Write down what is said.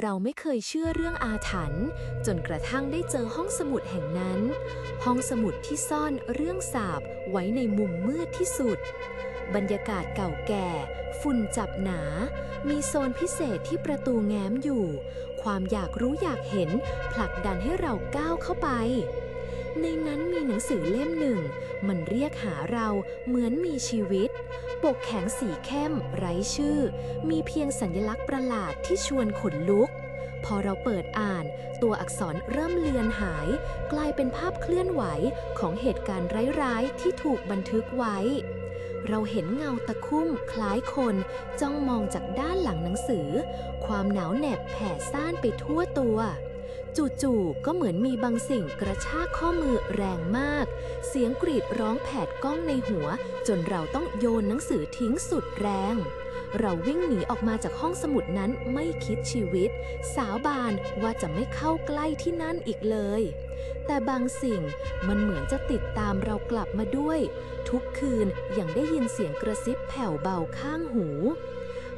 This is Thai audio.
เราไม่เคยเชื่อเรื่องอาถรรพ์จนกระทั่งได้เจอห้องสมุดแห่งนั้น ห้องสมุดที่ซ่อนเรื่องสาบไว้ในมุมมืดที่สุด บรรยากาศเก่าแก่ ฝุ่นจับหนา มีโซนพิเศษที่ประตูแง้มอยู่ ความอยากรู้อยากเห็น ผลักดันให้เราก้าวเข้าไป ในนั้นมีหนังสือเล่มหนึ่ง มันเรียกหาเราเหมือนมีชีวิต ปกแข็งสีเข้ม ไร้ชื่อ มีเพียงสัญลักษณ์ประหลาดที่ชวนขนลุก พอเราเปิดอ่าน ตัวอักษรเริ่มเลือนหาย กลายเป็นภาพเคลื่อนไหวของเหตุการณ์ร้ายๆ ที่ถูกบันทึกไว้ เราเห็นเงาตะคุ่มคล้ายคนจ้องมองจากด้านหลังหนังสือ ความหนาวเหน็บแผ่ซ่านไปทั่วตัว จู่ๆก็เหมือนมีบางสิ่งกระชากข้อมือแรงมาก เสียงกรีดร้องแผดก้องในหัว จนเราต้องโยนหนังสือทิ้งสุดแรง เราวิ่งหนีออกมาจากห้องสมุดนั้นไม่คิดชีวิต สาวบานว่าจะไม่เข้าใกล้ที่นั่นอีกเลย แต่บางสิ่งมันเหมือนจะติดตามเรากลับมาด้วย ทุกคืนยังได้ยินเสียงกระซิบแผ่วเบาข้างหู